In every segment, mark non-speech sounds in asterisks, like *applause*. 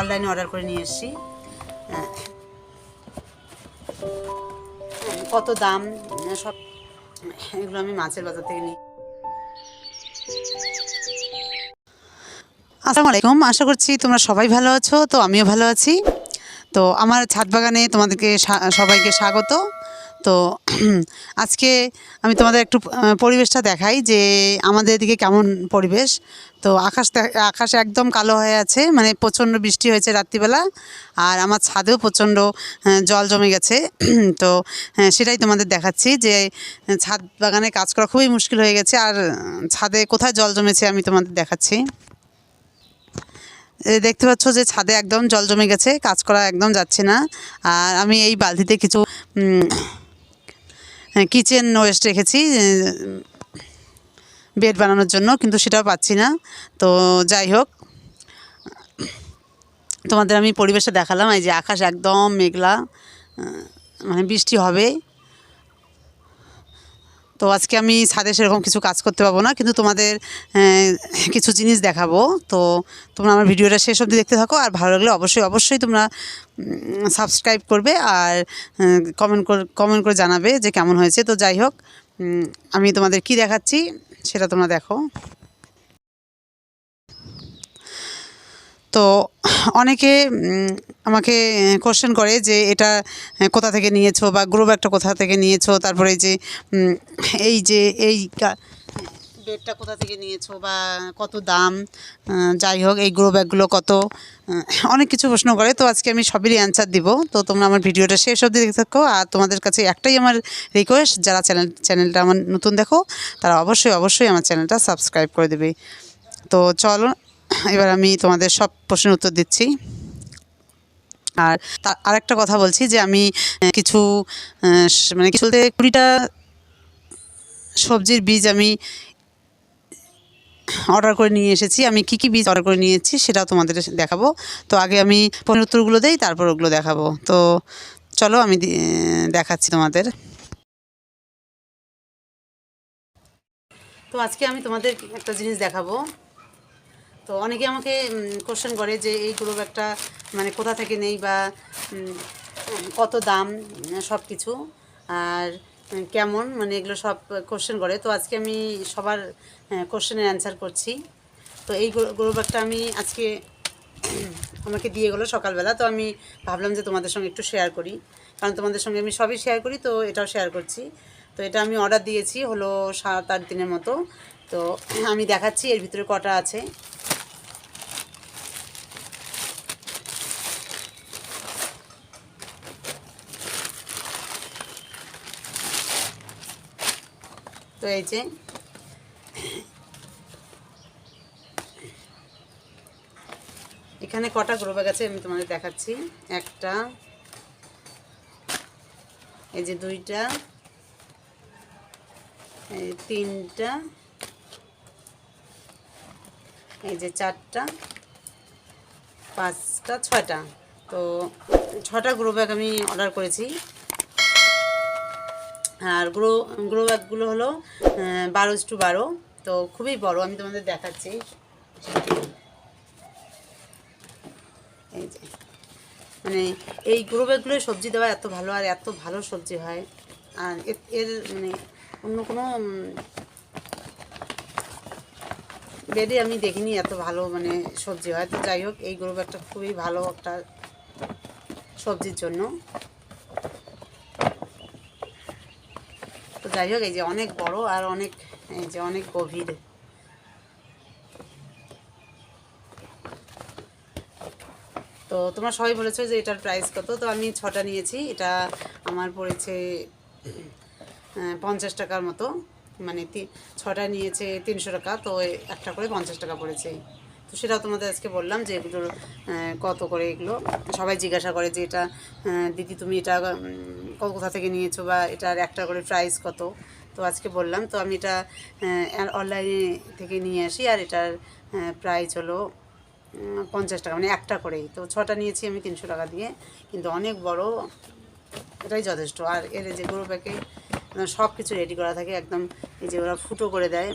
অনলাইনে অর্ডার করে নিয়ে এসেছি। কত দাম? সব এগুলো আমি মাছের বাজার থেকে নিই। আসসালামু আলাইকুম, আশা করছি তোমরা সবাই ভালো আছো, তো আমিও ভালো আছি। তো আমার ছাদ বাগানে তোমাদেরকে সবাইকে স্বাগত। তো *clears throat* আজকে আমি তোমাদের একটু পরিবেশটা দেখাই যে আমাদের এদিকে কেমন পরিবেশ। তো আকাশ আকাশ একদম কালো হয়ে আছে মানে প্রচণ্ড বৃষ্টি হয়েছে রাত্রিবেলা, আর আমার ছাদেও প্রচণ্ড জল জমে গেছে। *clears throat* তো সেটাই তোমাদের দেখাচ্ছি যে ছাদ বাগানে কাজ করা খুবই মুশকিল হয়ে গেছে, আর ছাদে কোথায় জল জমেছে আমি তোমাদের দেখাচ্ছি। দেখতে পাচ্ছ যে ছাদে একদম জল জমে গেছে, কাজ করা একদম যাচ্ছে না। আর আমি এই বালতিতে কিছু কিচেন ওয়েস্ট রেখেছি বেড বানানোর জন্য, কিন্তু সেটা পাচ্ছি না। তো যাই হোক, তোমাদের আমি পরিবেশটা দেখালাম, এই যে আকাশ একদম মেঘলা মানে বৃষ্টি হবে। তো আজকে আমি ছাদে সেরকম কিছু কাজ করতে পারব না, কিন্তু তোমাদের কিছু জিনিস দেখাবো। তো তোমরা আমার ভিডিওটা শেষ অবধি দেখতে থাকো, আর ভালো লাগলে অবশ্যই অবশ্যই তোমরা সাবস্ক্রাইব করবে আর কমেন্ট কমেন্ট করে জানাবে যে কেমন হয়েছে। তো যাই হোক আমি তোমাদের কি দেখাচ্ছি সেটা তোমরা দেখো। তো অনেকে আমাকে কোশ্চেন করে যে এটা কোথা থেকে নিয়েছো বা গ্রুপ ব্যাগটা কোথা থেকে নিয়েছো? তারপরে যে এই যে, এই বেডটা কোথা থেকে নিয়েছো বা কত দাম? যাই হোক, এই গ্রো ব্যাগগুলো কত? অনেক কিছু প্রশ্ন করে। তো আজকে আমি সবেরই অ্যান্সার দিব। তো তোমরা আমার ভিডিওটা শেষ অবধি দেখতে থাকো। আর তোমাদের কাছে একটাই আমার রিকোয়েস্ট যারা চ্যানেল চ্যানেলটা আমার নতুন দেখো, তারা অবশ্যই অবশ্যই আমার চ্যানেলটা সাবস্ক্রাইব করে দেবে। তো চলো এবার আমি তোমাদের সব প্রশ্নের উত্তর দিচ্ছি। আর তা- আরেকটা কথা বলছি যে আমি কিছু মানে কিছু বলতে কুড়িটা সবজির বীজ আমি অর্ডার করে নিয়ে এসেছি। আমি কী কী বীজ অর্ডার করে নিয়েছি সেটাও তোমাদের দেখাবো। তো আগে আমি পনেরো উত্তরগুলো দেই, তারপর ওগুলো দেখাবো। তো চলো আমি দেখাচ্ছি তোমাদের। তো আজকে আমি তোমাদের একটা জিনিস দেখাবো। তো অনেকে আমাকে কোশ্চেন করে যে এই গ্রুপ একটা মানে কোথা থেকে নেই বা কত দাম সব কিছু আর কেমন মানে এগুলো সব কোশ্চেন করে। তো আজকে আমি সবার কোশ্চেনের অ্যান্সার করছি। তো এই গ্রুপ একটা আমি আজকে, আমাকে দিয়ে গেলো সকালবেলা। তো আমি ভাবলাম যে তোমাদের সঙ্গে একটু শেয়ার করি। কারণ তোমাদের সঙ্গে আমি সবই শেয়ার করি, তো এটাও শেয়ার করছি। তো এটা আমি অর্ডার দিয়েছি হলো সাত আট দিনের মতো। তো আমি দেখাচ্ছি, এর ভিতরে কটা আছে। যে এখানে কটা গ্রো ব্যাগ আছে আমি তোমাদের দেখাচ্ছি। একটা, এই যে দুইটা, এই তিনটা, এই যে চারটা, পাঁচটা, ছয়টা। তো ছটা গ্রো ব্যাগ আমি অর্ডার করেছি। আর গ্রো গ্রো ব্যাগগুলো হলো বারো টু বারো। তো খুবই বড়, আমি তোমাদের দেখাচ্ছি। এই যে মানে এই গ্রো ব্যাগগুলো সবজি দেওয়া এত ভালো আর এত ভালো সবজি হয়। আর এর- এর মানে অন্য কোনো বেডে আমি দেখিনি এত ভালো মানে সবজি হয়। তো যাই হোক, এই গ্রো ব্যাগটা খুবই ভালো একটা সবজির জন্য। যাই হোক, এই যে অনেক বড় আর অনেক, এই যে অনেক গভীর। তো তোমরা সবাই বলেছ যে এটার প্রাইস কত, তো আমি ছটা নিয়েছি। এটা আমার পড়েছে পঞ্চাশ টাকার মতো। মানে ছটা নিয়েছে তিনশো টাকা, তো একটা করে পঞ্চাশ টাকা পড়েছে। তো সেটাও তোমাদের আজকে বললাম যে এগুলোর কত করে এগুলো, সবাই জিজ্ঞাসা করে যে এটা দিদি তুমি এটা কোথা থেকে নিয়েছো বা এটার একটা করে প্রাইস কত? তো আজকে বললাম, তো আমি এটা অনলাইনে থেকে নিয়ে আসি আর এটার প্রাইস হলো পঞ্চাশ টাকা মানে একটা করেই। তো ছটা নিয়েছি আমি তিনশো টাকা দিয়ে, কিন্তু অনেক বড়, এটাই যথেষ্ট। আর এর যে গরু প্যাকে সব কিছু রেডি করা থাকে, একদম এই যে ওরা ফুটো করে দেয়,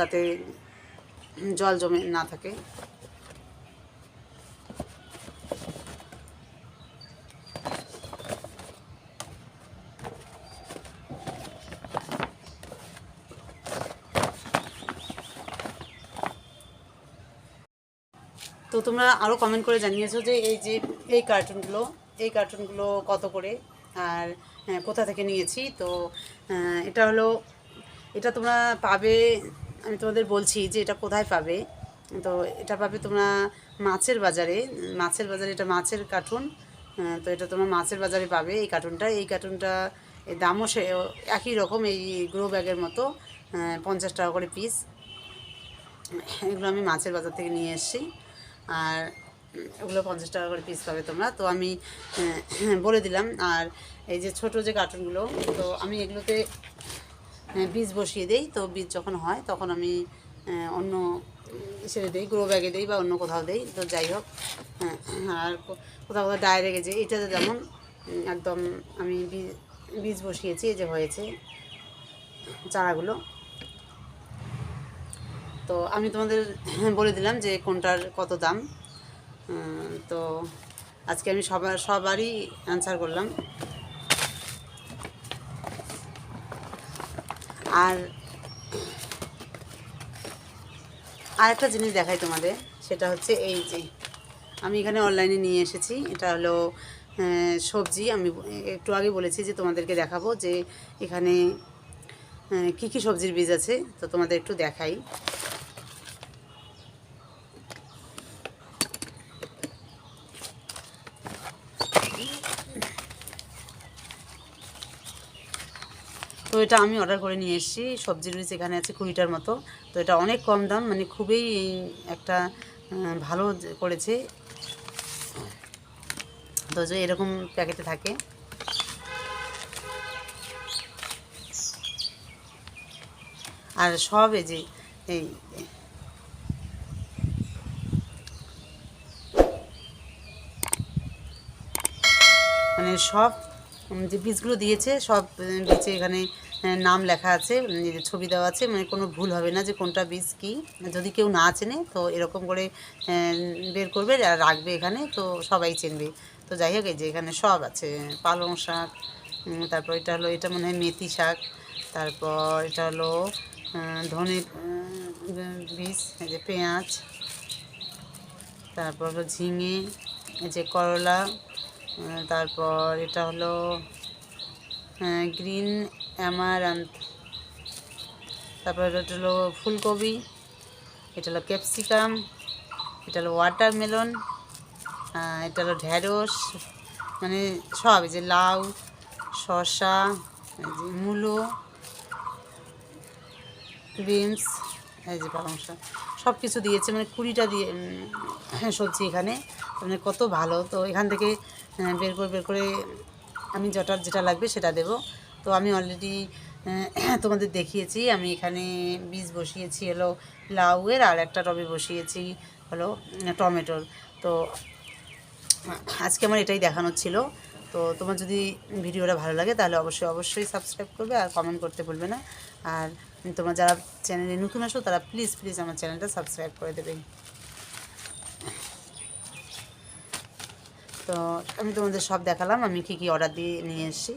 যাতে জল জমে না থাকে। তো তোমরা আরও কমেন্ট করে জানিয়েছো যে এই যে এই কার্টুনগুলো এই কার্টুনগুলো কত করে আর হ্যাঁ, কোথা থেকে নিয়েছি? তো এটা হলো, এটা তোমরা পাবে আমি তোমাদের বলছি যে এটা কোথায় পাবে। তো এটা পাবে তোমরা মাছের বাজারে। মাছের বাজারে এটা মাছের কার্টুন। তো এটা তোমরা মাছের বাজারে পাবে এই কার্টুনটা। এই কার্টুনটা দামও সে একই রকম এই গ্রো ব্যাগের মতো পঞ্চাশ টাকা করে পিস। এগুলো আমি মাছের বাজার থেকে নিয়ে এসেছি। আর ওগুলো পঞ্চাশ টাকা করে পিস পাবে তোমরা। তো আমি বলে দিলাম। আর এই যে ছোট যে কার্টুনগুলো, তো আমি এগুলোতে বীজ বসিয়ে দেই। তো বীজ যখন হয় তখন আমি অন্য ছেড়ে দিই গ্রো ব্যাগে দিই বা অন্য কোথাও দিই। তো যাই হোক হ্যাঁ, আর কোথাও কোথাও ডাইরেক্ট যে এটাতে যেমন একদম আমি বীজ বসিয়েছি এই যে হয়েছে চারাগুলো। তো আমি তোমাদের বলে দিলাম যে কোনটার কত দাম। তো আজকে আমি সবার সবারই অ্যান্সার করলাম। আর আর একটা জিনিস দেখাই তোমাদের, সেটা হচ্ছে এই যে আমি এখানে অনলাইনে নিয়ে এসেছি। এটা হলো সবজি। আমি একটু আগে বলেছি যে তোমাদেরকে দেখাবো যে এখানে কি কী সবজির বীজ আছে। তো তোমাদের একটু দেখাই। এটা আমি অর্ডার করে নিয়ে এসেছি। সবজির বীজ এখানে আছে কুড়িটার মতো। তো এটা অনেক কম দাম মানে খুবই একটা ভালো করেছে। তো যে এরকম প্যাকেটে থাকে। আর সব এই যে, এই মানে সব যে বীজগুলো দিয়েছে, সব বীজে এখানে নাম লেখা আছে ছবি দেওয়া আছে মানে কোনো ভুল হবে না যে কোনটা বীজ কী। যদি কেউ না চেনে, তো এরকম করে বের করবে আর রাখবে এখানে, তো সবাই চিনবে। তো যাই হোক, এই যে এখানে সব আছে, পালং শাক তারপর এটা হলো, এটা মনে হয় মেথি শাক, তারপর এটা হলো ধনে বীজ, এই যে পেঁয়াজ, তারপর হলো ঝিঙে, এই যে করলা তারপর এটা হলো গ্রিন অ্যামারান্থ তারপর এটা হলো ফুলকপি, এটা হলো ক্যাপসিকাম, এটা হলো ওয়াটারমেলন এটা হলো ঢ্যাঁড়স মানে সব যে লাউ যে মূলো, বিনস, এই যে পালং শাক সব কিছু দিয়েছে মানে কুড়িটা দিয়ে হ্যাঁ সবজি এখানে মানে কত ভালো। তো এখান থেকে বের করে বের করে আমি যেটা যেটা লাগবে সেটা দেব। তো আমি অলরেডি *clears throat* তোমাদের দেখিয়েছি, আমি এখানে বীজ বসিয়েছি, হলো লাউয়ের আর একটা টবে বসিয়েছি, হলো টমেটোর। তো, আজকে আমার এটাই দেখানোর ছিল। তো তোমার যদি ভিডিওটা ভালো লাগে, তাহলে অবশ্যই অবশ্যই সাবস্ক্রাইব করবে, আর কমেন্ট করতে ভুলবে না। আর তোমরা যারা চ্যানেলে নতুন আসো, তারা প্লিজ প্লিজ আমার চ্যানেলটা সাবস্ক্রাইব করে দেবে। তো আমি তোমাদের সব দেখালাম, আমি কী কী অর্ডার দিয়ে নিয়ে এসেছি।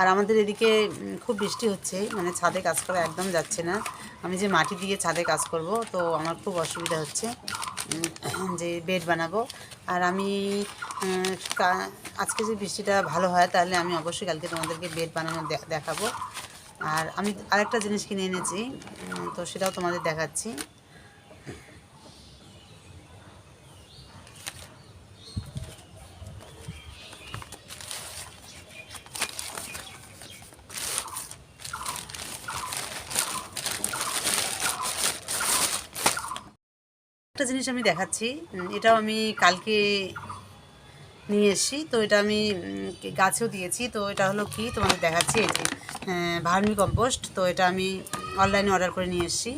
আর আমাদের এদিকে খুব বৃষ্টি হচ্ছে মানে ছাদে কাজ করা একদম যাচ্ছে না। আমি যে মাটি দিয়ে ছাদে কাজ করব, তো আমার খুব অসুবিধা হচ্ছে যে বেড বানাবো। আর আমি আজকে যে বৃষ্টিটা ভালো হয়, তাহলে আমি অবশ্যই কালকে তোমাদেরকে বেড বানানো দেখাবো। আর আমি আরেকটা জিনিস কিনে এনেছি তো সেটাও তোমাদের দেখাচ্ছি। জিনিস আমি দেখাচ্ছি। এটাও আমি কালকে নিয়ে এসেছি। তো এটা আমি গাছেও দিয়েছি। তো এটা হলো কি? তোমাদের দেখাচ্ছি এই যে ভার্মি কম্পোস্ট। তো এটা আমি অনলাইনে অর্ডার করে নিয়ে এসেছি।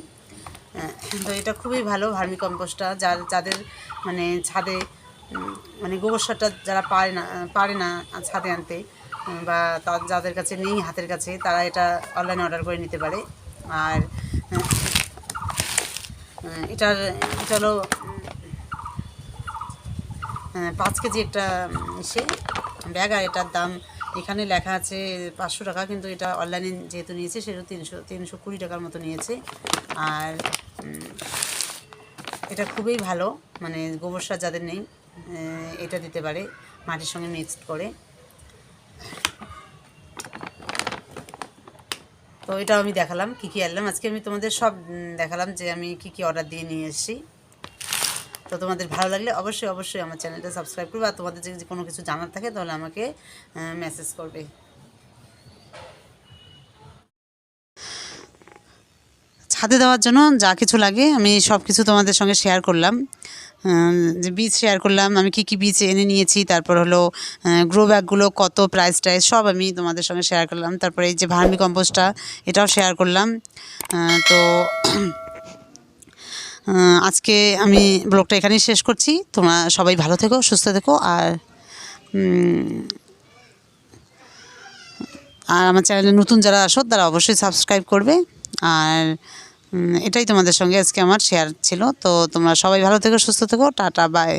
তো এটা খুবই ভালো ভার্মি কম্পোস্টটা। যার, যাদের মানে ছাদে মানে গোবর সারটা যারা পারে না পারে না ছাদে আনতে বা যাদের কাছে নেই হাতের কাছে, তারা এটা অনলাইনে অর্ডার করে নিতে পারে। আর এটার, এটা হলো পাঁচ কেজি একটা ইসে ব্যাগ আর এটার দাম এখানে লেখা আছে পাঁচশো টাকা, কিন্তু এটা অনলাইনে যেহেতু নিয়েছে সেটা তিনশো তিনশো কুড়ি টাকার মতো নিয়েছে। আর এটা খুবই ভালো মানে গোবর সার যাদের নেই এটা দিতে পারে, মাটির সঙ্গে মিক্সড করে। তো এটাও আমি দেখালাম, কী কী আনলাম। আজকে আমি তোমাদের সব দেখালাম যে আমি কী কী অর্ডার দিয়ে নিয়ে এসেছি। তো তোমাদের ভালো লাগলে অবশ্যই অবশ্যই আমার চ্যানেলটা সাবস্ক্রাইব করবে। আর তোমাদের যদি কোনো কিছু জানার থাকে, তাহলে আমাকে মেসেজ করবে। ছাদে দেওয়ার জন্য যা কিছু লাগে আমি সব কিছু তোমাদের সঙ্গে শেয়ার করলাম। বীজ শেয়ার করলাম, আমি কি কি বীজ এনে নিয়েছি, তারপর হলো গ্রো ব্যাগগুলো কত প্রাইস টাইস সব আমি তোমাদের সঙ্গে শেয়ার করলাম। তারপরে এই যে ভার্মি কম্পোস্টটা, এটাও শেয়ার করলাম। তো আজকে আমি ব্লগটা এখানেই শেষ করছি। তোমরা সবাই ভালো থেকো, সুস্থ থেকো, আর আর আমার চ্যানেলে নতুন যারা আসো, তারা অবশ্যই সাবস্ক্রাইব করবে। আর এটাই তোমাদের সঙ্গে আজকে আমার শেয়ার ছিল। তো তোমরা সবাই ভালো থেকো, সুস্থ থেকো, টাটা বাই